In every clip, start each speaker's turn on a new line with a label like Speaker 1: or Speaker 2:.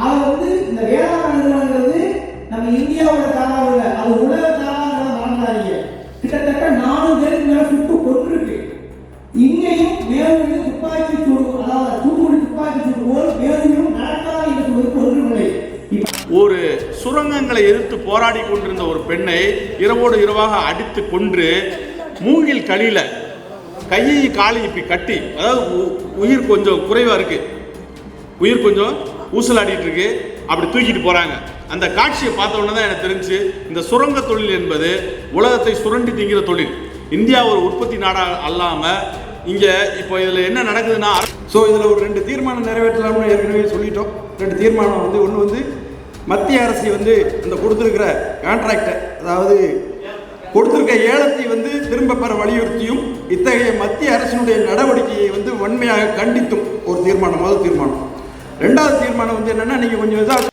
Speaker 1: ஆக வந்து இந்த வேளாண் நிறுவனங்கிறது நம்ம இந்தியாவோட தாராளம் இல்லை அது உலக தாராளம் மறந்துடாதீங்க. கிட்டத்தட்ட நாலு பேருக்கு மேல சுட்டு கொண்டிருக்கு இங்கேயும் மேலும் துப்பாக்கி சூடு அதாவது தூத்துக்குடி துப்பாக்கி சூடு போல் மேலும் நடக்காத என்று சொல்வதற்கு ஒன்றுமில்லை
Speaker 2: ஒரு சுரங்கங்களை எதிர்த்து போராடி கொண்டிருந்த ஒரு பெண்ணை இரவோடு இரவாக அடித்து கொன்று மூங்கில் களியில கையை காலை இப்படி கட்டி அதாவது உயிர் கொஞ்சம் குறைவா இருக்கு. உயிர் கொஞ்சம் ஊசலாடிட்டு இருக்கு. அப்படி தூக்கிட்டு போறாங்க. அந்த காட்சியை பார்த்த உடனே தான் எனக்கு தெரிஞ்சு இந்த சுரங்க தொழில் என்பது உலகத்தை சுரண்டி திங்கிற தொழில். இந்தியா ஒரு உற்பத்தி நாடாக அல்லாமல் இங்கே இப்போ இதில் என்ன நடக்குதுன்னா
Speaker 3: ஸோ இதில் ஒரு ரெண்டு தீர்மானம் நிறைவேற்றலாம்னு ஏற்கனவே சொல்லிட்டோம். ரெண்டு தீர்மானம் வந்து ஒன்று வந்து மத்திய அரசு வந்து இந்த கொடுத்துருக்கிற கான்ட்ராக்டை அதாவது கொடுத்துருக்க ஏலத்தை வந்து திரும்ப பெற வலியுறுத்தியும் இத்தகைய மத்திய அரசினுடைய நடவடிக்கையை வந்து வன்மையாக கண்டித்தும் ஒரு தீர்மானம் முதல் தீர்மானம். ரெண்டாவது தீர்மானம் வந்து என்னன்னா நீங்கள் கொஞ்சம் இதாக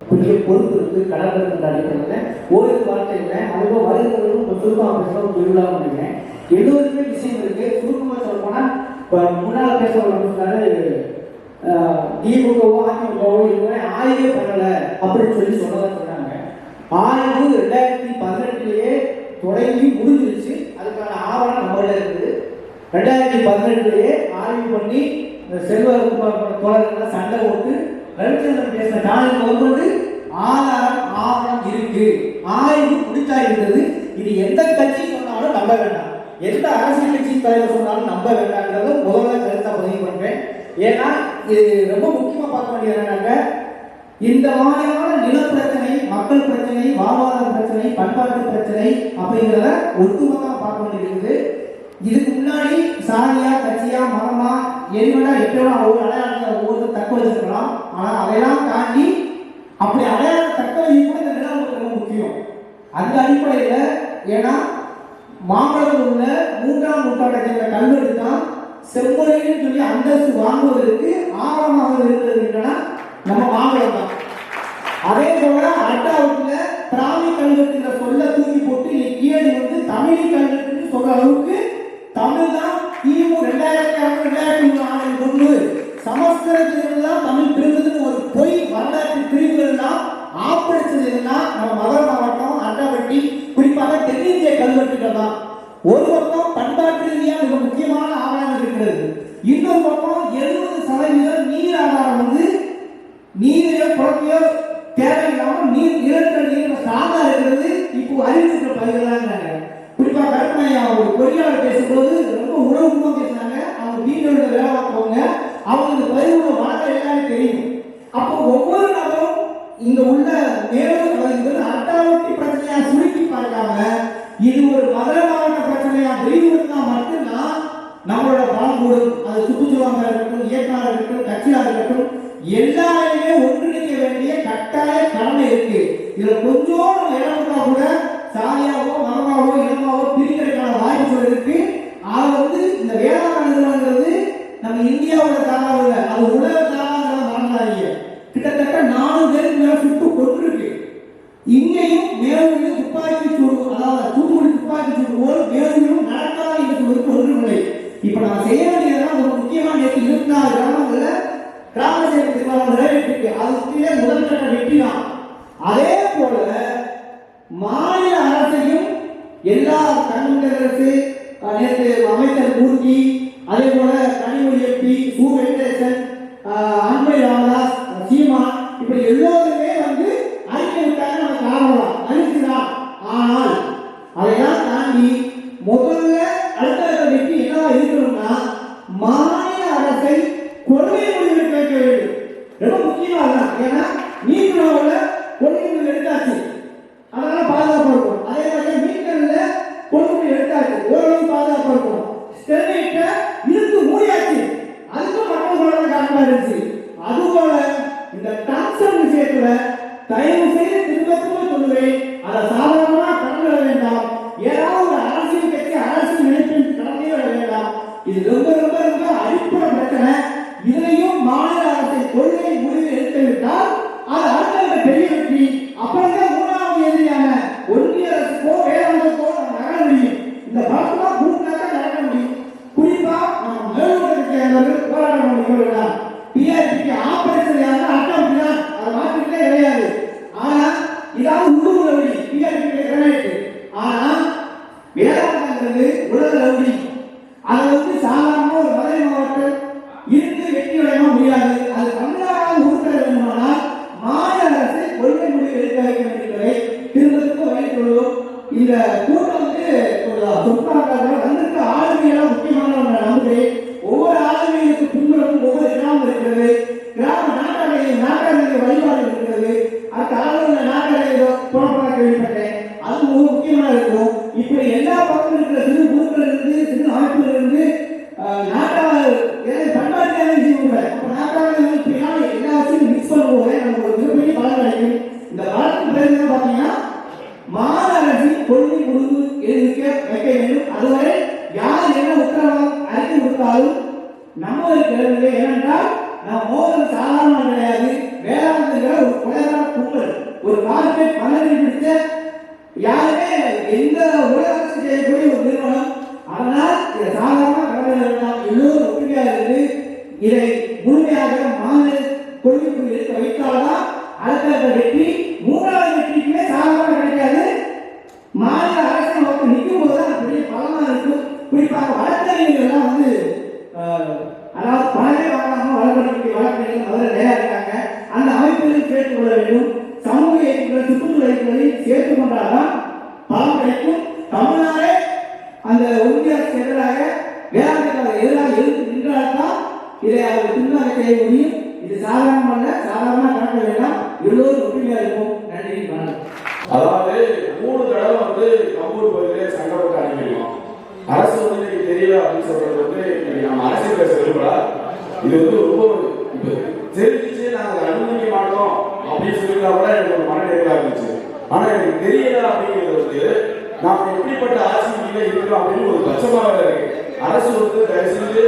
Speaker 1: கொஞ்சம் பொறுப்பு இருக்கு கடற்கரை ஓய்வு வார்த்தை வார்த்தையில் அதுபோல் வருகிறவர்களும் கொஞ்சம் சுருக்கமாக பேசலாம் ஆய்வே பண்ணல அப்படின்னு சொல்லி சொன்னதா சொன்னாங்க. ஆய்வு ரெண்டாயிரத்தி பதினெட்டுலயே தொடங்கி முடிஞ்சிருச்சு. அதுக்கான ஆவணம் நம்மள இருக்குது. ரெண்டாயிரத்தி பதினெட்டுலயே ஆய்வு பண்ணி செல்வகுமார் தோழர்கள் சண்டை போட்டு ரவிச்சந்திரன் பேசின நாளில் வரும்போது ஆதாரம் ஆவணம் இருக்கு. ஆய்வு முடித்தா இருந்தது. இது எந்த கட்சி சொன்னாலும் நம்ப வேண்டாம். எந்த அரசியல் கட்சி தலைவர் சொன்னாலும் நம்ப வேண்டாம்ன்றத முதல்ல கருத்தை பதிவு பண்றேன். ஏன்னா இது ரொம்ப முக்கியமாக பார்க்க வேண்டியது என்னன்னாக்க இந்த மாதிரியான நில பிரச்சனை மக்கள் பிரச்சனை வாழ்வாதார பிரச்சனை பண்பாட்டு பிரச்சனை அப்படிங்கிறத ஒட்டுமொத்தமாக பார்க்க வேண்டியிருக்குது. இதுக்கு முன்னாடி சாதியா கட்சியா மரமா என்னடா எப்படா ஒரு அடையாளத்தை ஒவ்வொரு தக்க வச்சிருக்கலாம் ஆனால் அதையெல்லாம் தாண்டி அப்படி அடையாளம் தக்க வைக்க இந்த நிலவரம் ரொம்ப முக்கியம். அந்த அடிப்படையில் ஏன்னா மாம்பழத்தில் உள்ள மூன்றாம் நூற்றாண்டை சேர்ந்த கல்வெட்டு தான் செம்மொழின்னு சொல்லி அந்தஸ்து வாங்குவதற்கு ஆழமாக இருக்கிறது என்னன்னா நம்ம மாம்பழம் தான் அதே போல அட்டாவுக்குள்ள பிராமி கல்வெட்டுங்கிற சொல்ல தூக்கி போட்டு இன்னைக்கு வந்து தமிழ் கல்வெட்டுன்னு சொல்ற அளவுக்கு தமிழ் தான் கிமு ரெண்டாயிரத்தி ஆறு ரெண்டாயிரத்தி மூணு ஆண்டு கொண்டு சமஸ்கிருதத்தில் தமிழ் பிரிந்ததுன்னு ஒரு பொய் வரலாற்று பிரிவுகள் தான் என்னன்னா நம்ம மதுரை மாவட்டம் அட்டவட்டி குறிப்பாக தென்னிந்திய கல்வெட்டுகள் தான். ஒரு பக்கம் பண்பாட்டு ரீதியாக மிக முக்கியமான ஆதாரம் இருக்கிறது. இன்னொரு பக்கம் எழுபது சதவீதம் நீர் ஆதாரம் வந்து நீரையோ குழந்தையோ தேவையில்லாமல் நீர் நிலத்தடி நீர் ஸ்ட்ராங்கா இருக்கிறது இப்போ அறிவிச்சிருக்க பயிர்களாங்க குறிப்பா கருப்பனையா ஒரு பொறியாளர் பேசும்போது ரொம்ப உணவு சேவை நிறைவேற்றிருக்கு அதுக்கே கீழே முதல் கட்ட வெற்றி தான் அதே போல மாநில அரசையும் எல்லா தமிழக அரசு நேற்று அமைச்சர் மூர்த்தி அதே போல கனிமொழி எம்பி சு அந்த சாதனை காங்கிரஸ் கொள்கைக்குள்ளே வைத்தால்தான் அடுத்தடுத்த வெற்றி மூன்றாவது
Speaker 4: தெரியல அப்படிங்கிறது வந்து நாம் எப்படிப்பட்ட ஆட்சியில் இருக்கிறோம் அப்படின்னு ஒரு பட்சமாக இருக்கு. அரசு வந்து தயவு செஞ்சு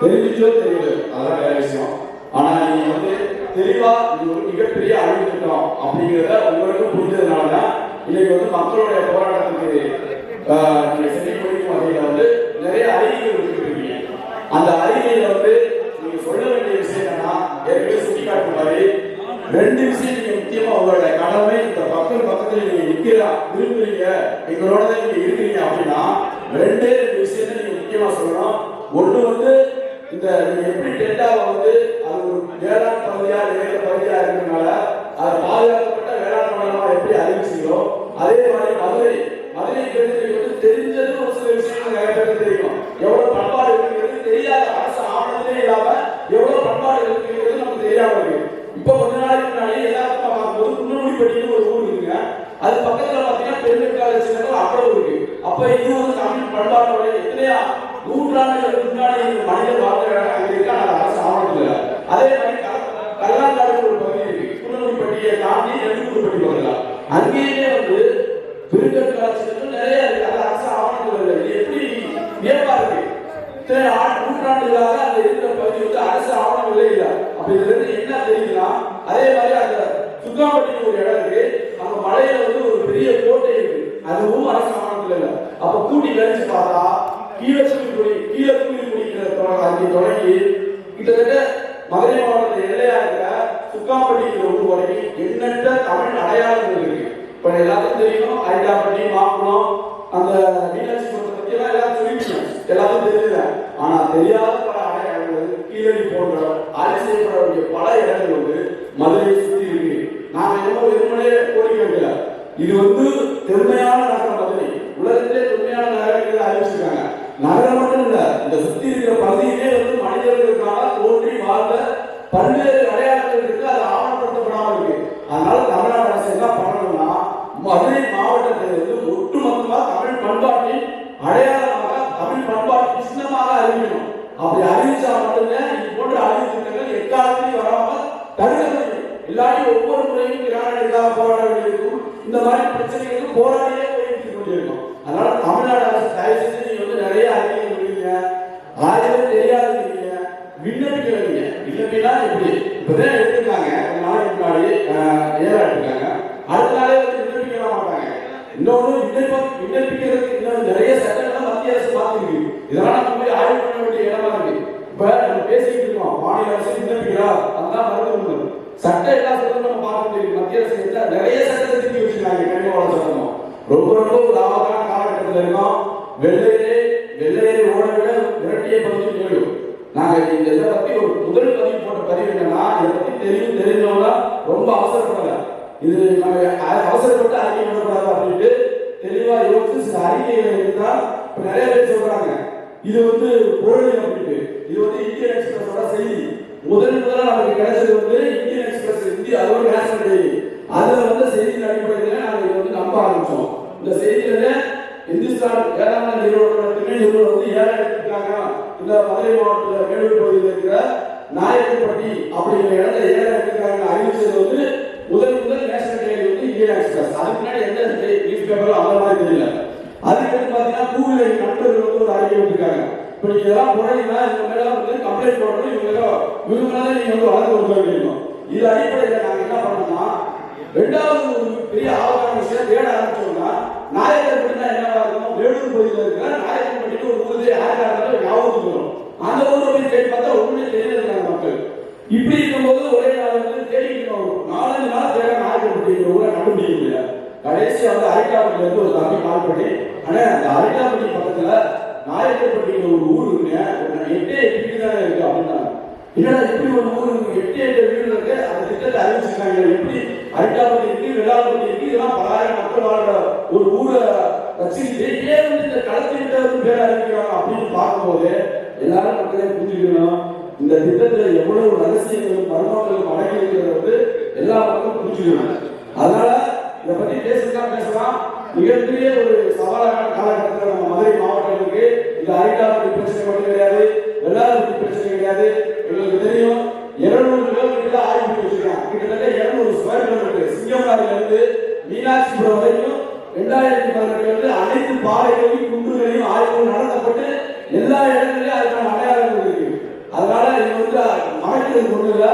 Speaker 4: தெரிஞ்சிச்சோ தெரியல அதெல்லாம் வேற விஷயம். ஆனா நீங்க வந்து தெளிவா இது ஒரு மிகப்பெரிய அழிவுத்திட்டம் அப்படிங்கிறத உங்களுக்கு புரிஞ்சதுனால தான் இன்னைக்கு வந்து மக்களுடைய போராட்டத்துக்கு நீங்க வகையில வந்து நிறைய அறிக்கைகள் கொடுத்துருக்கீங்க. அந்த அறிவியல் வந்து நீங்க சொல்ல வேண்டிய விஷயம் என்னன்னா ஏற்கனவே சுட்டிக்காட்டும் மாதிரி ரெண்டு விஷயம் நீங்க முக்கியமா உங்களோட கடமை இந்த மக்கள் பக்கத்துல நீங்க நிக்கிறா விரும்புறீங்க எங்களோட தான் நீங்க இருக்கிறீங்க அப்படின்னா ரெண்டே ரெண்டு விஷயத்த நீங்க முக்கியமா சொல்லணும். ஒண்ணு வந்து இந்த நீங்க எப்படி டெல்டாவை வந்து அது ஒரு வேளாண் பகுதியா நேர பகுதியா இருக்கிறதுனால அது பாதுகாக்கப்பட்ட வேளாண் மண்டலமா எப்படி அறிவிச்சீங்களோ அதே மாதிரி மதுரை மதுரை வந்து தெரிஞ்சது ஒரு கிட்டத்தட்ட மதுரை மாவட்டத்தில் எல்லையா இருக்கிற சுக்காம்பட்டியில் ஒன்று வரைக்கும் எண்ணற்ற தமிழ் அடையாளங்கள் இருக்கு. இப்போ எல்லாத்துக்கும் தெரியும் ஐட்டாப்பட்டி மாப்பிளம் அந்த மீனாட்சி மன்றத்தை பத்தி எல்லாம் எல்லாரும் சொல்லிட்டோம் எல்லாத்துக்கும் தெரியுது ஆனா தெரியாத பல அடையாளங்கள் கீழடி போன்ற ஆய்வு செய்யப்பட பல இடங்கள் வந்து மதுரையை சுற்றி இருக்கு. நாங்கள் என்ன வெறுமனே கோரிக்கை வைக்கல. இது வந்து பெருமையான நகரம் மதுரை உலகத்திலே பெருமையான நகரங்கள் அறிவிச்சிருக்காங்க. நகரம் மட்டும் இல்ல இந்த சுத்தி இருக்கிற பகுதியிலே வந்து மனிதர்களுக்கான தோன்றி வாழ்ந்த பல்வேறு அடையாளங்கள் இருக்கு அது ஆவணப்படுத்தப்படாமல் இருக்கு. அதனால தமிழக அரசு என்ன பண்ணணும்னா மதுரை மாவட்டத்தில் மாவட்டத்திலிருந்து ஒட்டுமொத்தமாக தமிழ் பண்பாட்டின் அடையாளமாக தமிழ் பண்பாட்டு சின்னமாக அறிவிக்கணும். அப்படி அறிவிச்சா மட்டுமே இது போன்ற அறிவித்திட்டங்கள் எக்காலத்திலையும் வராம தடுக்க முடியும் இல்லாட்டி ஒவ்வொரு முறையும் கிரான போராட வேண்டியிருக்கும் இந்த மாதிரி பிரச்சனைகளுக்கு போராடியே அறிக்கையில சில இருந்தா இப்ப நிறைய பேர் சொல்றாங்க. இது வந்து பொருள் அப்படின்ட்டு இது வந்து இந்தியன் எக்ஸ்பிரஸோட செய்தி. முதல் முதல்ல நமக்கு கிடைச்சது வந்து இந்தியன் எக்ஸ்பிரஸ் இந்திய அதோட நேஷனல் டெய்லி அதுல வந்து செய்தியின் அடிப்படையில் நாங்கள் இதை வந்து நம்ப ஆரம்பிச்சோம். இந்த செய்தியில இந்துஸ்தான் வேளாண் நிறுவனம் துணை வந்து ஏழை இந்த மதுரை மாவட்டத்தில் வேலூர் பகுதியில் இருக்கிற நாயக்கன்பட்டி அப்படிங்கிற இடத்துல ஏழை எடுத்துருக்காங்க அறிவிச்சது வந்து முதல் முதல் நேஷனல் டெய்லி வந்து இந்தியன் எக்ஸ்பிரஸ். அதுக்கு முன்னாடி எந்த நியூஸ் பேப்பரும் அந்த மாதிரி தெரியல. அதுக்கு வந்து பாத்தீங்கன்னா பூவிலை நண்பர்கள் வந்து ஒரு அறிக்கை விட்டுருக்காங்க இப்போ நீங்க இதெல்லாம் போறீங்கன்னா இவங்க மேல வந்து கம்ப்ளைண்ட் போடணும் இவங்க மேல நீங்கள் வந்து வழக்கு கொடுக்க வேண்டியிருக்கும். இது அடிப்படையில் நாங்க என்ன பண்ணோம்னா ரெண்டாவது ஒரு பெரிய ஆபத்தான விஷயம் தேட ஆரம்பிச்சோம்னா நாயக்கன்பட்டினா என்னவா இருக்கும்? வேலூர் பகுதியில் இருக்கிற நாயக்கன்பட்டிக்கு ஒரு ஊரு யாருக்காக ஞாபகத்துக்கு வரும் அந்த ஊரை போய் தேடி பார்த்தா ஒன்றுமே தெரியாது மக்கள். இப்படி இருக்கும்போது ஒரே நாள் வந்து தேடிட்டு வரும் நாலஞ்சு நாள் தேட நாயக்கன்பட்டி ஊரை கண்டுபிடிக்க முடியல. கடைசியாக வந்து அரிட்டாப்பட்டில இருந்து ஒரு தம்பி கால் பண்ணி ஆனா அந்த அரிட்டாப்பட்டி பக்கத்துல நாயக்கன்பட்டிங்கிற ஒரு ஊர் இருக்குங்க. எட்டே வீடு தானே இருக்கு அப்படின்னாங்க என்னடா எப்படி ஒரு ஊர் இருக்கு? எட்டு எட்டு வீடு இருக்கு. அந்த திட்டத்தை அறிவிச்சிருக்காங்க. எப்படி அரிட்டாப்பட்டி இருக்கு வெள்ளாளப்பட்டி இருக்கு? இதெல்லாம் பலாயிரம் மக்கள் வாழ்ற ஒரு ஊரை வச்சுக்கிட்டு ஏன் வந்து இந்த களத்திட்ட வந்து பேர் அறிவிக்கிறாங்க அப்படின்னு பார்க்கும்போது எல்லாரும் மக்களே புரிஞ்சுக்கணும். இந்த திட்டத்துல எவ்வளவு ரகசியங்களும் மர்மங்களும் அடங்கி இருக்கிறத வந்து எல்லா மக்களும் புரிஞ்சுக்கணும். அதனால இதை பத்தி பேசலாம் பேசலாம். மிகப்பெரிய ஒரு சவாலான காலகட்டத்தில் நம்ம மதுரை மாவட்டங்களுக்கு இந்த அரிட்டாப்பட்டி பிரச்சனை மட்டும் கிடையாது வெள்ளாளப்பட்டி பிரச்சனை கிடையாது. எங்களுக்கு தெரியும் இருநூறு கிலோமீட்டர் ஆய்வு பண்ணி வச்சிருக்காங்க. கிட்டத்தட்ட இருநூறு ஸ்கொயர் கிலோமீட்டர் சிங்கம்நாடுல இருந்து மீனாட்சிபுரம் வரைக்கும் ரெண்டாயிரத்தி பதினெட்டுல இருந்து அனைத்து பாறைகளையும் குன்றுகளையும் ஆய்வு நடத்தப்பட்டு எல்லா இடங்களிலும் அதுக்கான அடையாளங்கள் இருக்கு அதனால இது வந்து மறைக்கிறது ஒண்ணு இல்ல.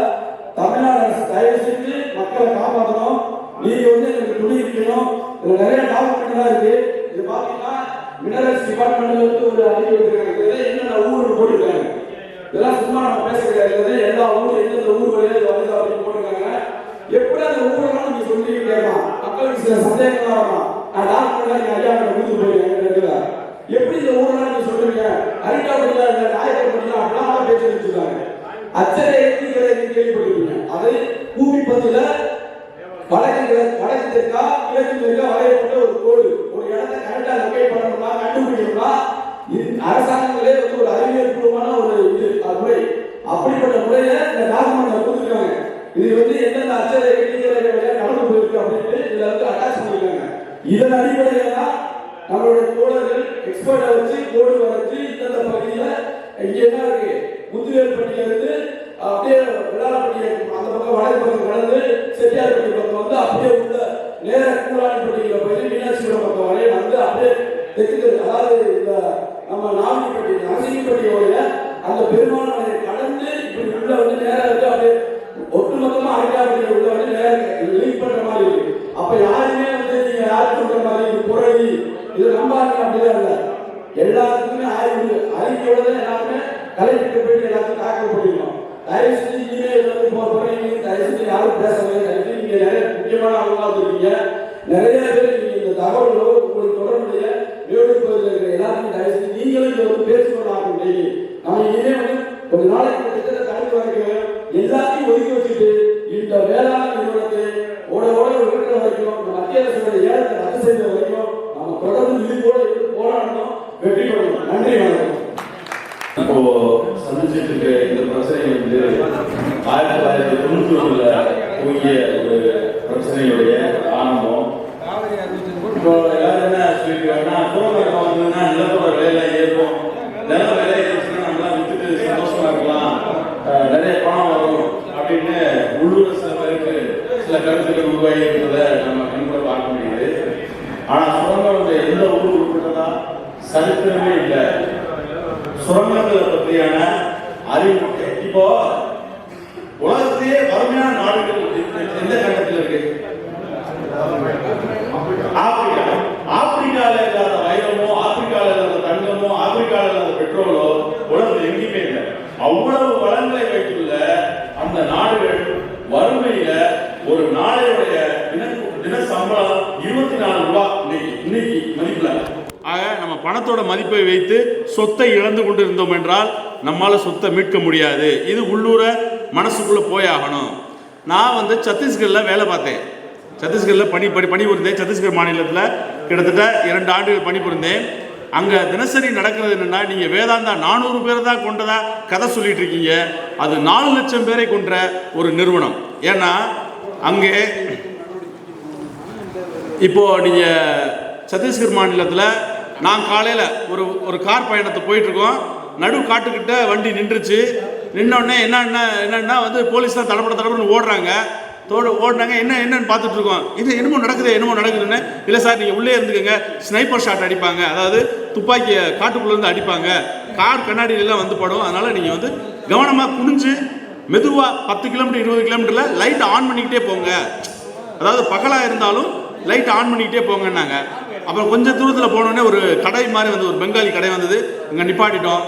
Speaker 4: தமிழ்நாடு அரசு தயவு செஞ்சு மக்களை காப்பாற்றணும் நீங்க வந்து எனக்கு துணி இருக்கணும். இதுல நிறைய டாக்குமெண்ட் இருக்கு. இது பாத்தீங்கன்னா மினரல்ஸ் டிபார்ட்மெண்ட்ல வந்து ஒரு அறிக்கை விட்டுருக்காங்க இதுல என்னென்ன ஊர் போட்டிருக்காங்க. இதெல்லாம் சும்மா நம்ம பேச கிடையாது. இதுல எல்லா ஊரும் எந்தெந்த ஊர் வழியா இது வருது அப்படின்னு போட்டிருக்காங்க. எப்படி அந்த ஊரெல்லாம் நீங்க சொல்லி கேட்கலாம். மக்களுக்கு சில சந்தேகங்கள் வரலாம். நான் டாக்டர் நீங்க ஐயா கிட்ட கொடுத்து போயிருக்கேன் எப்படி இந்த ஊரெல்லாம் நீங்க சொல்றீங்க அரிட்டாபடியா இல்ல நாயக்கப்படியா அப்படிலாம் பேச்சு வச்சிருக்காங்க. அச்சரை எழுதிகளை நீங்க கேள்விப்பட்டிருக்கீங்க அதை பூமி பந்தில வடக்கு கிழக்கு- வடக்கு தெற்கா கிழக்கு தெற்கா வரையப்பட்ட ஒரு கோடு. எல்லாருமே கலெக்டருக்கு போயிட்டு எல்லாத்தையும் தாக்கல் பண்ணிக்கணும் தயவு செஞ்சு நீங்களே எல்லாத்தையும் வந்து இப்போ போறீங்க தயவு செஞ்சு யாரும் பேசவே தயவு செஞ்சு நீங்க நிறைய முக்கியமான ஆளுங்களா இருக்கீங்க நிறைய பேர் நீங்க இந்த தகவலோ உங்களுக்கு தொடர்புடைய வேலூர் பகுதியில் இருக்கிற எல்லாருமே தயவு செஞ்சு நீங்களும் இதை வந்து பேசணும் ஆகும் டெய்லி நம்ம இனிமே வந்து ஒரு நாளைக்கு கிட்டத்தட்ட திட்டத்தை தடுத்து வரைக்கும் எல்லாத்தையும் ஒதுக்கி வச்சுட்டு இந்த வேளாண் நிறுவனத்தை ஓட ஓட இருக்கிற வரைக்கும் மத்திய அரசுடைய ஏழத்தை ரத்து செய்த வரைக்கும் நம்ம தொடர்ந்து விழிப்போட இருந்து போராடணும் வெற்றி பெறணும் நன்றி வணக்கம்
Speaker 2: இப்போ சந்திச்சிட்டு இருக்க இந்த பிரச்சனை வந்து ஆயிரத்தி தொள்ளாயிரத்தி தொண்ணூத்தி ஒண்ணுல துவங்கிய ஒரு பிரச்சனையுடைய ஆரம்பம் இப்போ எல்லாரும் என்ன சொல்லியிருக்காங்கன்னா சுரங்கம் வந்ததுன்னா நிலத்தோட விலையெல்லாம் ஏறும் நில விலை ஏறிச்சுன்னா நம்மளாம் வித்துட்டு சந்தோஷமா இருக்கலாம் அஹ் நிறைய பணம் வரும் அப்படின்னு உள்ளூர் சில பேருக்கு சில கருத்துக்கள் உருவாகி இருக்கிறத நம்ம கண்கூட பார்க்க முடியுது. ஆனா சுரங்கம் எந்த ஊர் உட்பட்டதா? சரித்திரமே இல்லை. சுரங்கங்களை பற்றியான அறிவு இப்போ உலகத்திலேயே வறுமையான நாடுகள் எந்த கண்டத்தில் இருக்கு ஆப்பிரிக்கா ஆப்பிரிக்கால இல்லாத வைரமோ ஆப்பிரிக்கால இல்லாத தங்கமோ ஆப்பிரிக்கால இல்லாத பெட்ரோலோ உலகத்தில் எங்கேயுமே இல்லை அவ்வளவு வளங்களை வைத்துள்ள அந்த நாடுகள் வறுமையில ஒரு நாளையுடைய தின தின சம்பளம் இருபத்தி நாலு ரூபாய் இன்னைக்கு இன்னைக்கு மதிப்புல
Speaker 5: ஆக
Speaker 2: நம்ம பணத்தோட மதிப்பை வைத்து சொத்தை இழந்து கொண்டு இருந்தோம் என்றால் நம்மால் சொத்தை மீட்க முடியாது. இது உள்ளூர மனசுக்குள்ளே போய் ஆகணும் நான் வந்து சத்தீஸ்கரில் வேலை பார்த்தேன். சத்தீஸ்கரில் பணி பணி பணிபுரிந்தேன். சத்தீஸ்கர் மாநிலத்தில் கிட்டத்தட்ட இரண்டு ஆண்டுகள் பணிபுரிந்தேன். அங்கே தினசரி நடக்கிறது என்னென்னா நீங்கள் வேதாந்தா நானூறு பேர் தான் கொண்டதா கதை சொல்லிட்டு இருக்கீங்க. அது நாலு லட்சம் பேரை கொன்ற ஒரு நிறுவனம். ஏன்னா அங்கே இப்போ நீங்கள் சத்தீஸ்கர் மாநிலத்தில் நான் காலையில் ஒரு ஒரு கார் பயணத்தை போயிட்டுருக்கோம். நடு காட்டுக்கிட்ட வண்டி நின்றுச்சு. நின்னோடனே என்னென்ன என்னென்னா வந்து போலீஸ் தான் தடப்பட தடப்படன்னு ஓடுறாங்க. தோடு ஓடுறாங்க என்ன என்னன்னு பார்த்துட்டு இருக்கோம் இது என்னமோ நடக்குது என்னமோ நடக்குதுன்னு. இல்லை சார் நீங்கள் உள்ளே இருந்துக்கங்க. ஸ்னைப்பர் ஷாட் அடிப்பாங்க. அதாவது துப்பாக்கியை காட்டுக்குள்ளேருந்து அடிப்பாங்க. கார் கண்ணாடியிலலாம் வந்து படும். அதனால் நீங்கள் வந்து கவனமாக குனிஞ்சு மெதுவாக பத்து கிலோமீட்டர் இருபது கிலோமீட்டரில் லைட் ஆன் பண்ணிக்கிட்டே போங்க. அதாவது பகலாக இருந்தாலும் லைட் ஆன் பண்ணிக்கிட்டே போங்கன்னாங்க. அப்புறம் கொஞ்சம் தூரத்தில் போனோடனே ஒரு கடை மாதிரி வந்து ஒரு பெங்காலி கடை வந்தது. இங்கே நிப்பாட்டிட்டோம்.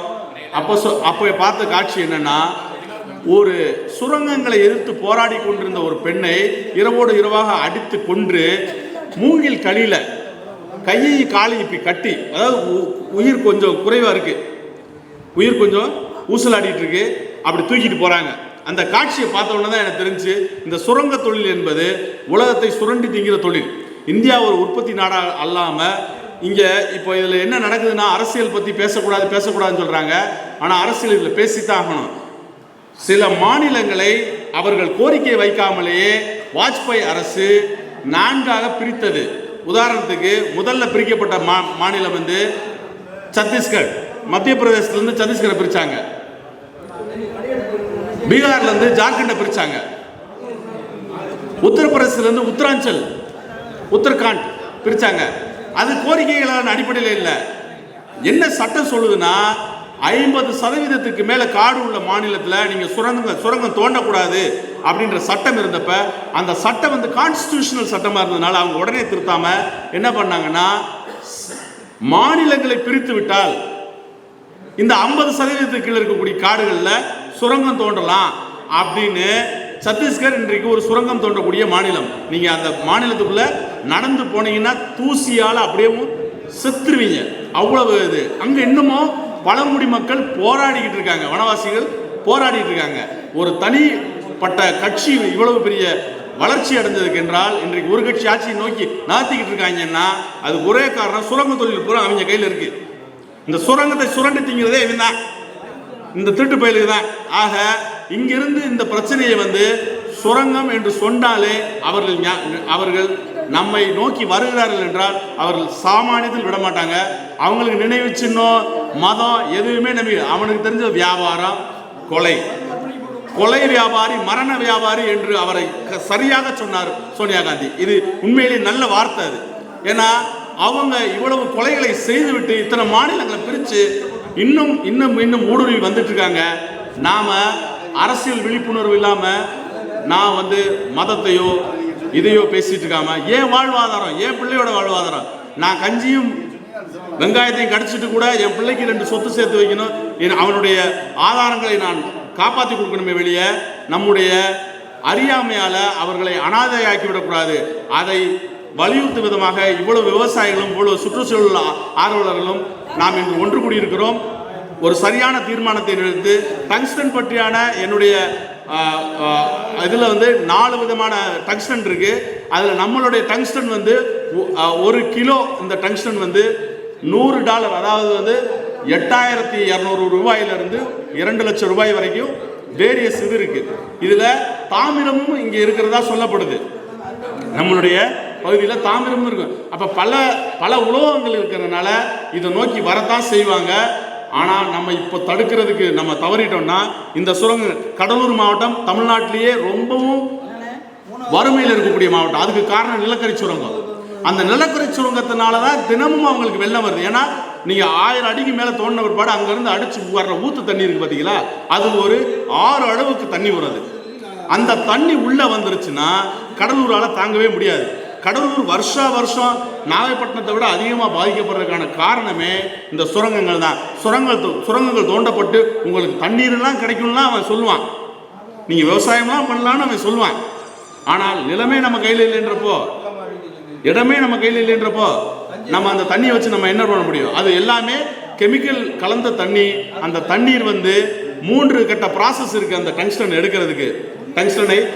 Speaker 2: அப்போ சொ அப்போ பார்த்த காட்சி என்னன்னா ஒரு சுரங்கங்களை எதிர்த்து போராடி கொண்டிருந்த ஒரு பெண்ணை இரவோடு இரவாக அடித்து கொன்று மூங்கில் களியில் கையை காலை இப்படி கட்டி அதாவது உ- உயிர் கொஞ்சம் குறைவாக இருக்கு. உயிர் கொஞ்சம் ஊசலாடிட்டு இருக்கு. அப்படி தூக்கிட்டு போறாங்க. அந்த காட்சியை பார்த்த உடனே தான் எனக்கு தெரிஞ்சு இந்த சுரங்க தொழில் என்பது உலகத்தை சுரண்டி திங்கிற தொழில். இந்தியா ஒரு உற்பத்தி நாடாக அல்லாமல் இங்கே இப்போ இதில் என்ன நடக்குதுன்னா அரசியல் பற்றி பேசக்கூடாது பேசக்கூடாதுன்னு சொல்கிறாங்க ஆனால் அரசியல் இதில் பேசித்தான் ஆகணும். சில மாநிலங்களை அவர்கள் கோரிக்கை வைக்காமலேயே வாஜ்பாய் அரசு நான்காக பிரித்தது. உதாரணத்துக்கு முதல்ல பிரிக்கப்பட்ட மா மாநிலம் வந்து சத்தீஸ்கர். மத்திய பிரதேசத்துலேருந்து சத்தீஸ்கரை பிரித்தாங்க பீகார்லேருந்து ஜார்க்கண்டை பிரித்தாங்க உத்தரப்பிரதேசத்துலேருந்து உத்தராஞ்சல். உத்தரகாண்ட் பிரிச்சாங்க. அது கோரிக்கைகளான அடிப்படையில் இல்லை. என்ன சட்டம் சொல்லுதுன்னா ஐம்பது சதவீதத்துக்கு மேல காடு உள்ள மாநிலத்தில் நீங்க சுரங்க சுரங்கம் தோண்டக்கூடாது அப்படின்ற சட்டம் இருந்தப்ப அந்த சட்டம் வந்து கான்ஸ்டியூஷனல் சட்டமா இருந்ததுனால அவங்க உடனே திருத்தாம என்ன பண்ணாங்கன்னா மாநிலங்களை பிரித்து விட்டால் இந்த ஐம்பது சதவீதத்துக்கு கீழே இருக்கக்கூடிய காடுகளில் சுரங்கம் தோண்டலாம் அப்படின்னு சத்தீஸ்கர் இன்றைக்கு ஒரு சுரங்கம் தோண்டக்கூடிய மாநிலம். நீங்க அந்த மாநிலத்துக்குள்ள நடந்து போனீங்கன்னா தூசியால அப்படியே செத்துருவீங்க. அவ்வளவு இது. அங்க இன்னமும் பழங்குடி மக்கள் போராடிக்கிட்டு இருக்காங்க. வனவாசிகள் போராடிட்டு இருக்காங்க. ஒரு தனிப்பட்ட கட்சி இவ்வளவு பெரிய வளர்ச்சி அடைஞ்சதுக்கு என்றால் இன்றைக்கு ஒரு கட்சி ஆட்சியை நோக்கி நகர்த்திக்கிட்டு இருக்காங்கன்னா அது ஒரே காரணம் சுரங்க தொழில் பூரா அவங்க கையில் இருக்கு. இந்த சுரங்கத்தை சுரண்டி திங்கிறதே இவன் தான் இந்த திருட்டு பயிலுக்கு தான் ஆக இங்கிருந்து இந்த பிரச்சனையை வந்து சுரங்கம் என்று சொன்னாலே அவர்கள் அவர்கள் நம்மை நோக்கி வருகிறார்கள் என்றால் அவர்கள் சாமானியத்தில் விட மாட்டாங்க அவங்களுக்கு நினைவு சின்னம் மதம் எதுவுமே நம்பி அவனுக்கு தெரிஞ்ச வியாபாரம் கொலை. கொலை வியாபாரி மரண வியாபாரி என்று அவரை சரியாக சொன்னார் சோனியா காந்தி. இது உண்மையிலேயே நல்ல வார்த்தை அது. ஏன்னா அவங்க இவ்வளவு கொலைகளை செய்துவிட்டு இத்தனை மாநிலங்களை பிரித்து இன்னும் இன்னும் இன்னும் ஊடுருவி வந்துட்டு இருக்காங்க. நாம அரசியல் விழிப்புணர்வு இல்லாம நான் வந்து மதத்தையோ இதையோ பேசிட்டு இருக்காம ஏன் வாழ்வாதாரம்? ஏன் பிள்ளையோட வாழ்வாதாரம்? நான் கஞ்சியும் வெங்காயத்தையும் கடிச்சிட்டு கூட என் பிள்ளைக்கு ரெண்டு சொத்து சேர்த்து வைக்கணும். என் அவனுடைய ஆதாரங்களை நான் காப்பாற்றி கொடுக்கணுமே வெளியே நம்முடைய அறியாமையால் அவர்களை அனாதையாக்கி விடக்கூடாது அதை வலியுறுத்தும் விதமாக இவ்வளவு விவசாயிகளும் இவ்வளவு சுற்றுச்சூழல் ஆர்வலர்களும் நாம் இன்று ஒன்று கூடியிருக்கிறோம். ஒரு சரியான தீர்மானத்தை எடுத்து டங்ஸ்டன் பற்றியான என்னுடைய இதில் வந்து நாலு விதமான டங்ஸ்டன் இருக்குது அதில் நம்மளுடைய டங்ஸ்டன் வந்து ஒரு கிலோ இந்த டங்ஸ்டன் வந்து நூறு டாலர் அதாவது வந்து எட்டாயிரத்தி இரநூறு ரூபாயிலிருந்து இரண்டு லட்சம் ரூபாய் வரைக்கும் வேரியஸ் இது இருக்குது இதில் தாமிரமும் இங்கே இருக்கிறதா சொல்லப்படுது. நம்மளுடைய பகுதியில் தாமிரமும் இருக்கும் அப்போ பல பல உலோகங்கள் இருக்கிறதுனால இதை நோக்கி வரத்தான் செய்வாங்க. ஆனால் நம்ம இப்போ தடுக்கிறதுக்கு நம்ம தவறிட்டோம்னா இந்த சுரங்க கடலூர் மாவட்டம் தமிழ்நாட்டிலேயே ரொம்பவும் வறுமையில் இருக்கக்கூடிய மாவட்டம். அதுக்கு காரணம் நிலக்கரி சுரங்கம். அந்த நிலக்கரி சுரங்கத்தினால தான் தினமும் அவங்களுக்கு வெள்ளம் வருது. ஏன்னா நீங்கள் ஆயிரம் அடிக்கு மேலே தோண்டின பிற்பாடு அங்கேருந்து அடிச்சு வர்ற ஊத்து தண்ணி இருக்கு பார்த்தீங்களா அது ஒரு ஆறு அளவுக்கு தண்ணி வருது அந்த தண்ணி உள்ளே வந்துருச்சுன்னா கடலூரால் தாங்கவே முடியாது. கடலூர் வருஷா வருஷம் நாகப்பட்டினத்தை விட அதிகமாக பாதிக்கப்படுறதுக்கான காரணமே இந்த சுரங்கங்கள் தான். சுரங்கங்கள் தோ- சுரங்கங்கள் தோண்டப்பட்டு உங்களுக்கு தண்ணீர்லாம் கிடைக்கும்லாம் அவன் சொல்லுவான். நீங்கள் விவசாயம்லாம் பண்ணலாம்னு அவன் சொல்லுவான். ஆனால் நிலமே நம்ம கையில் இல்லைன்றப்போ இடமே நம்ம கையில் இல்லைன்றப்போ நம்ம அந்த தண்ணியை வச்சு நம்ம என்ன பண்ண முடியும்? அது எல்லாமே கெமிக்கல் கலந்த தண்ணி. அந்த தண்ணீர் வந்து மூன்று கட்ட ப்ராசஸ் இருக்குது அந்த டங்ஸ்டன் எடுக்கிறதுக்கு. டங்ஸ்டனை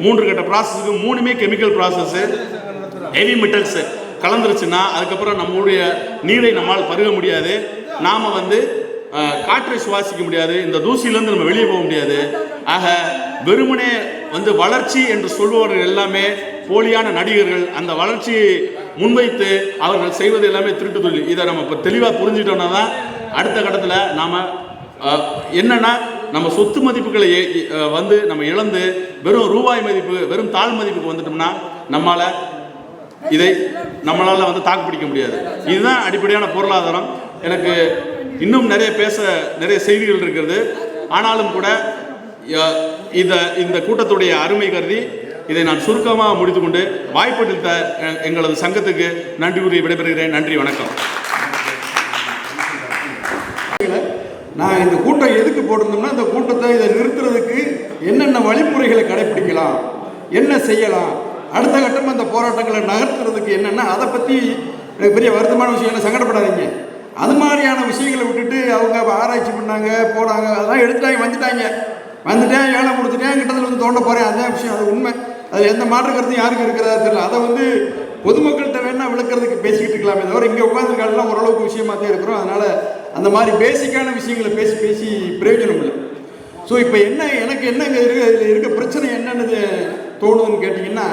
Speaker 2: மூன்று கட்ட ப்ராசஸுக்கு மூணுமே கெமிக்கல் ப்ராசஸ் ஹெவி மெட்டல்ஸ் கலந்துருச்சுன்னா அதுக்கப்புறம் நம்மளுடைய நீரை நம்மால் பருக முடியாது. நாம வந்து காற்றை சுவாசிக்க முடியாது. இந்த தூசியிலேருந்து நம்ம வெளியே போக முடியாது. ஆக வெறுமனே வந்து வளர்ச்சி என்று சொல்பவர்கள் எல்லாமே போலியான நடிகர்கள் அந்த வளர்ச்சியை முன்வைத்து அவர்கள் செய்வது எல்லாமே திருட்டு தொழில். இதை நம்ம இப்போ தெளிவாக புரிஞ்சுட்டோம்னா தான் அடுத்த கட்டத்தில் நாம் அஹ், என்னன்னா நம்ம சொத்து மதிப்புகளை வந்து நம்ம இழந்து வெறும் ரூபாய் மதிப்பு வெறும் தாழ் மதிப்புக்கு வந்துட்டோம்னா நம்மளால் இதை நம்மளால் வந்து தாக்கு பிடிக்க முடியாது. இதுதான் அடிப்படையான பொருளாதாரம். எனக்கு இன்னும் நிறைய பேச நிறைய செய்திகள் இருக்கிறது. ஆனாலும் கூட அஹ், இந்த இந்த கூட்டத்துடைய அருமை கருதி இதை நான் சுருக்கமாக முடித்துக்கொண்டு வாய்ப்பளித்த எங்களது சங்கத்துக்கு நன்றி கூறி விடைபெறுகிறேன். நன்றி வணக்கம்.
Speaker 3: நான் இந்த கூட்டம் எதுக்கு போட்டிருந்தோம்னா இந்த கூட்டத்தை இதை நிறுத்துறதுக்கு என்னென்ன வழிமுறைகளை கடைப்பிடிக்கலாம் என்ன செய்யலாம் அடுத்த கட்டம் அந்த போராட்டங்களை நகர்த்துறதுக்கு என்னென்ன அதை பற்றி பெரிய வருத்தமான விஷயம் என்ன சங்கடப்படாதீங்க. அது மாதிரியான விஷயங்களை விட்டுட்டு அவங்க ஆராய்ச்சி பண்ணாங்க போனாங்க அதெல்லாம் எடுத்துட்டாங்க வந்துட்டாங்க. வந்துட்டேன் ஏழை கொடுத்துட்டேன் கிட்டத்தில் வந்து தோண்ட போகிறேன் அதான் விஷயம் அது உண்மை. அதில் எந்த மாற்று கருத்தும் யாருக்கு இருக்கிறதா தெரியல. அதை வந்து பொதுமக்கள்கிட்ட வேணால் விளக்குறதுக்கு பேசிக்கிட்டு இருக்கலாமே தவிர இங்கே உட்காந்துருக்காங்கலாம் ஓரளவுக்கு விஷயமா தான் இருக்கிறோம். அதனால் அந்த மாதிரி பேசிக்கான விஷயங்களை பேசி பேசி பிரயோஜனம் இல்லை. ஸோ இப்போ என்ன எனக்கு என்ன இருக்க இதில் இருக்க பிரச்சனை என்னன்னு தோணுதுன்னு கேட்டிங்கன்னா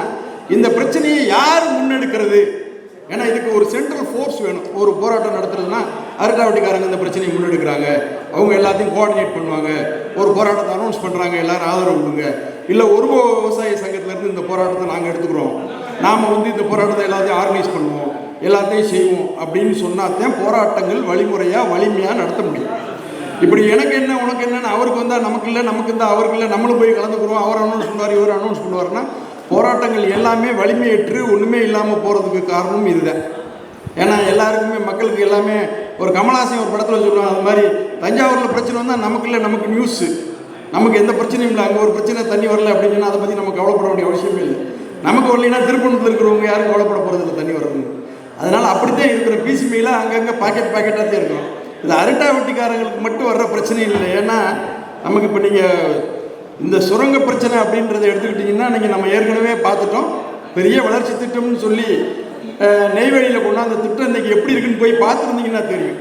Speaker 3: இந்த பிரச்சனையை யார் முன்னெடுக்கிறது? ஏன்னா இதுக்கு ஒரு சென்ட்ரல் ஃபோர்ஸ் வேணும். ஒரு போராட்டம் நடத்துறதுன்னா அருட்டாவட்டிக்காரங்க இந்த பிரச்சனையை முன்னெடுக்கிறாங்க. அவங்க எல்லாத்தையும் கோஆர்டினேட் பண்ணுவாங்க. ஒரு போராட்டத்தை அனௌன்ஸ் பண்ணுறாங்க எல்லாரும் ஆதரவு கொடுங்க. இல்லை ஒரு விவசாய சங்கத்திலேருந்து இந்த போராட்டத்தை நாங்கள் எடுத்துக்கிறோம். நாம் வந்து இந்த போராட்டத்தை எல்லாத்தையும் ஆர்கனைஸ் பண்ணுவோம். எல்லாத்தையும் செய்வோம் அப்படின்னு சொன்னாத்தான் போராட்டங்கள் வழிமுறையாக வலிமையாக நடத்த முடியும். இப்படி எனக்கு என்ன உனக்கு என்னன்னு அவருக்கு வந்தால் நமக்கு இல்லை நமக்கு இருந்தால் அவருக்கு இல்லை நம்மளும் போய் கலந்துக்கிறோம் அவர் அனௌன்ஸ் பண்ணுவார் இவர் அனௌன்ஸ் பண்ணுவார்னா போராட்டங்கள் எல்லாமே வலிமையற்று ஒன்றுமே இல்லாமல் போகிறதுக்கு காரணம் இதுதான். ஏன்னா எல்லாருக்குமே மக்களுக்கு எல்லாமே ஒரு கமலாசன் ஒரு படத்தில் சொல்லுவாங்க அது மாதிரி தஞ்சாவூரில் பிரச்சனை வந்தால் நமக்கு இல்லை நமக்கு நியூஸு நமக்கு எந்த பிரச்சனையும் இல்லை அங்கே ஒரு பிரச்சனை தண்ணி வரல அப்படின்னு சொன்னால் அதை பற்றி நம்ம கவலைப்பட வேண்டிய அவசியமே இல்லை. நமக்கு வரலைன்னா திருப்பணத்தில் இருக்கிறவங்க யாரும் கவலைப்பட போகிறது இல்லை தண்ணி வரணும் அதனால் அப்படித்தான் இருக்கிற பிசிபியில் அங்கங்கே பாக்கெட் பாக்கெட்டாக தான் இருக்கும். இது அரட்டா வெட்டிக்காரங்களுக்கு மட்டும் வர்ற பிரச்சனை இல்லை. ஏன்னா நமக்கு இப்போ நீங்கள் இந்த சுரங்க பிரச்சனை அப்படின்றத எடுத்துக்கிட்டிங்கன்னா நீங்கள் நம்ம ஏற்கனவே பார்த்துட்டோம். பெரிய வளர்ச்சி திட்டம்னு சொல்லி நெய்வேலியில் நெய்வேலியில் கொண்டாந்த திட்டம் இன்றைக்கி எப்படி இருக்குன்னு போய் பார்த்துருந்தீங்கன்னா தெரியும்.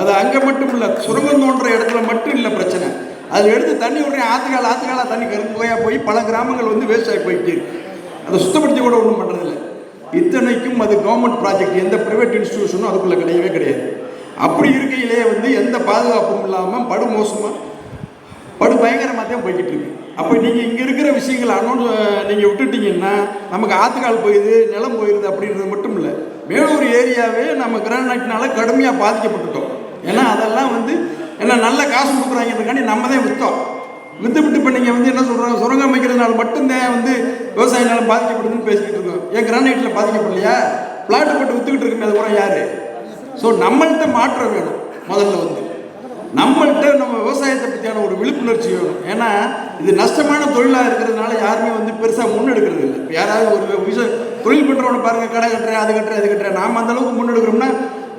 Speaker 3: அது அங்கே மட்டும் இல்லை சுரங்கம் தோன்ற இடத்துல மட்டும் இல்லை பிரச்சனை. அது எடுத்து தண்ணி விடுறேன் ஆற்றுக்கால ஆற்றுக்கால தண்ணி கரும்பு போயா போய் பல கிராமங்கள் வந்து வேஸ்ட் ஆகி போயிட்டு இருக்கு. அதை சுத்தப்படுத்தி கூட ஒன்றும் பண்ணுறதில்ல இத்தனைக்கும் அது கவர்மெண்ட் ப்ராஜெக்ட் எந்த ப்ரைவேட் இன்ஸ்டிடியூஷனும் அதுக்குள்ளே கிடையவே கிடையாது. அப்படி இருக்கையிலே வந்து எந்த பாதுகாப்பும் இல்லாமல் படு மோசமாக படு பயங்கரமாக தான் போய்கிட்டு இருக்கு. அப்போ நீங்கள் இங்கே இருக்கிற விஷயங்களை அனௌன்ஸ் நீங்கள் விட்டுட்டீங்கன்னா நமக்கு ஆத்துக்கால் போயிடுது நிலம் போயிடுது அப்படின்றது மட்டும் இல்லை. மேலூர் ஏரியாவே நம்ம கிரானைட்னால கடுமையாக பாதிக்கப்பட்டுட்டோம். ஏன்னா அதெல்லாம் வந்து என்ன நல்ல காசு கொடுக்குறாங்கிறதுக்காண்டி நம்ம தான் விற்றோம் வித்து விட்டு இப்போ நீங்கள் வந்து என்ன சொல்கிறாங்க சுரங்கம் அமைக்கிறதுனால மட்டும்தான் வந்து விவசாய நிலம் பாதிக்கப்படுதுன்னு பேசிக்கிட்டு இருக்கோம். ஏன் கிரானைட்டில் பாதிக்கப்படலையா? பிளாட்டு போட்டு வித்துக்கிட்டு இருக்குமே அது கூட யார்? ஸோ நம்மள்கிட்ட மாற்றம் வேணும் முதல்ல வந்து. நம்மள்கிட்ட நம்ம விவசாயத்தை பற்றியான ஒரு விழிப்புணர்ச்சி வேணும். ஏன்னா இது நஷ்டமான தொழிலாக இருக்கிறதுனால யாருமே வந்து பெருசாக முன்னெடுக்கிறது இல்லை. இப்போ யாராவது ஒரு விஷயம் தொழில் பண்ணுறவனை பாருங்க கடை கட்டுறேன் அது கட்டுறேன் அது கட்டுறேன். நாம் அந்தளவுக்கு முன்னெடுக்கிறோம்னா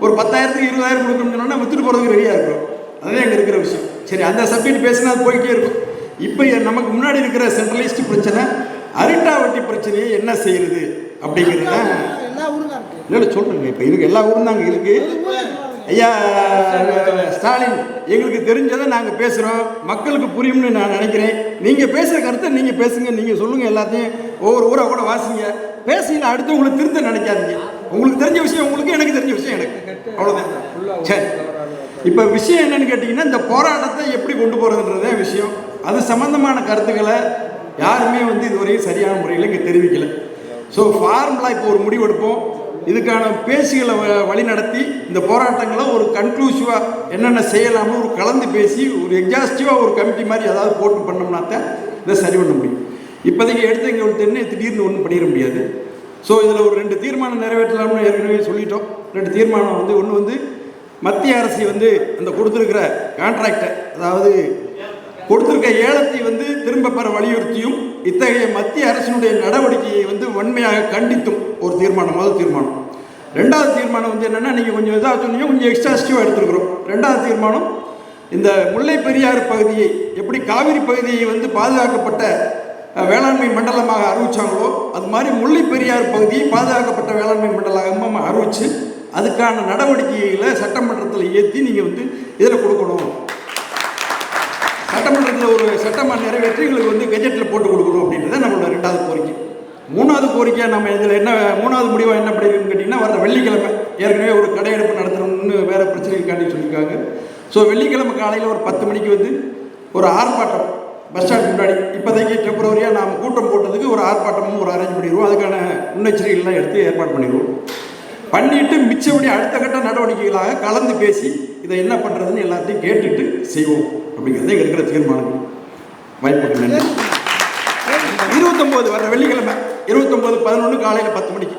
Speaker 3: ஒரு பத்தாயிரத்துக்கு இருபதாயிரம் கொடுக்கணும்னு சொன்னால் வித்துட்டு போகிறதுக்கு ரெடியாக இருக்கிறோம் அதுதான் எங்கே இருக்கிற விஷயம். சரி அந்த சப்ஜெக்ட் பேசினா அது போய்கிட்டே இருக்கும். இப்போ நமக்கு முன்னாடி இருக்கிற சென்ட்ரலிஸ்ட் பிரச்சனை அரிட்டா வட்டி பிரச்சனையை என்ன செய்யறது அப்படிங்கிறது தான் இல்லை சொல்கிறேங்க இப்போ இருக்கு எல்லா ஊரும் தாங்க இருக்கு. ஐயா ஸ்டாலின் எங்களுக்கு தெரிஞ்சதை நாங்கள் பேசுகிறோம் மக்களுக்கு புரியும்னு நான் நினைக்கிறேன். நீங்கள் பேசுகிற கருத்தை நீங்கள் பேசுங்க. நீங்கள் சொல்லுங்கள் எல்லாத்தையும். ஒவ்வொரு ஊரை கூட வாசிங்க. பேசியில் அடுத்து உங்களுக்கு திருத்த நினைக்காதீங்க. உங்களுக்கு தெரிஞ்ச விஷயம் உங்களுக்கு எனக்கு தெரிஞ்ச விஷயம் எனக்கு. அவ்வளோதான் சரி. இப்போ விஷயம் என்னன்னு கேட்டிங்கன்னா இந்த போராட்டத்தை எப்படி கொண்டு போகிறதுன்றதே விஷயம். அது சம்மந்தமான கருத்துக்களை யாருமே வந்து இதுவரையும் சரியான முறையில் இங்கே தெரிவிக்கலை. ஸோ ஃபார்முலா இப்போ ஒரு முடிவெடுப்போம் இதுக்கான பேச்சுகளை வ- வழி நடத்தி இந்த போராட்டங்களை ஒரு கன்க்ளூசிவாக என்னென்ன செய்யலாம்னு ஒரு கலந்து பேசி ஒரு எக்ஸாஸ்டிவாக ஒரு கமிட்டி மாதிரி ஏதாவது போட்டு பண்ணோம்னா தான் இதை சரி பண்ண முடியும். இப்போதைக்கு எடுத்து இங்கே ஒரு திடீர்னு ஒன்றும் பண்ணிட முடியாது. ஸோ இதில் ஒரு ரெண்டு தீர்மானம் நிறைவேற்றலாம்னு ஏற்கனவே சொல்லிட்டோம். ரெண்டு தீர்மானம் வந்து ஒன்று வந்து மத்திய அரசு வந்து அந்த கொடுத்துருக்கிற கான்ட்ராக்டை அதாவது கொடுத்துருக்க ஏலத்தை வந்து திரும்ப பெற வலியுறுத்தியும் இத்தகைய மத்திய அரசினுடைய நடவடிக்கையை வந்து வன்மையாக கண்டித்தும் ஒரு தீர்மானம் முதல் தீர்மானம். ரெண்டாவது தீர்மானம் வந்து என்னென்னா நீங்கள் கொஞ்சம் இதாக சொன்னீங்க கொஞ்சம் எக்ஸ்ட்ராஸ்டிவாக எடுத்துருக்குறோம். ரெண்டாவது தீர்மானம் இந்த முல்லை பெரியாறு பகுதியை எப்படி காவிரி பகுதியை வந்து பாதுகாக்கப்பட்ட வேளாண்மை மண்டலமாக அறிவிச்சாங்களோ அது மாதிரி முல்லை பெரியாறு பகுதியை பாதுகாக்கப்பட்ட வேளாண்மை மண்டலமாக அறிவிச்சு அதுக்கான நடவடிக்கைகளை சட்டமன்றத்தில் ஏற்றி நீங்கள் வந்து இதில் கொடுக்கணும். சட்டமன்றத்தில் ஒரு சட்டமாக நிறைவேற்றி எங்களுக்கு வந்து கெஜெட்டில் போட்டு கொடுக்கணும் அப்படின்றத நம்மளோட ரெண்டாவது கோரிக்கை. மூணாவது கோரிக்கை நம்ம இதில் என்ன மூணாவது முடிவாக என்ன பண்ணிருக்குன்னு கேட்டிங்கன்னா வர வெள்ளிக்கிழமை ஏற்கனவே ஒரு கடையெடுப்பு நடத்தணும்னு வேறு பிரச்சனைக்காண்டி சொல்லியிருக்காங்க. ஸோ வெள்ளிக்கிழமை காலையில் ஒரு பத்து மணிக்கு வந்து ஒரு ஆர்ப்பாட்டம் பஸ் ஸ்டாண்ட் முன்னாடி. இப்போதைக்கு டெம்பரவரியாக நாம் கூட்டம் போட்டதுக்கு ஒரு ஆர்ப்பாட்டமும் ஒரு அரேஞ்ச் பண்ணிடுவோம். அதுக்கான முன்னெச்சரிக்கைகள்லாம் எடுத்து ஏற்பாடு பண்ணிடுவோம். பண்ணிட்டு மிச்சபடி அடுத்த கட்ட நடவடிக்கைகளாக கலந்து பேசி இதை என்ன பண்ணுறதுன்னு எல்லாத்தையும் கேட்டுட்டு செய்வோம். அப்படிங்கிறது எங்க இருக்கிற தீர்மானம். வாய்ப்புக்கு நன்றி. இருபத்தொம்போது வர வெள்ளிக்கிழமை இருபத்தொம்போது பதினொன்று காலையில் பத்து மணிக்கு.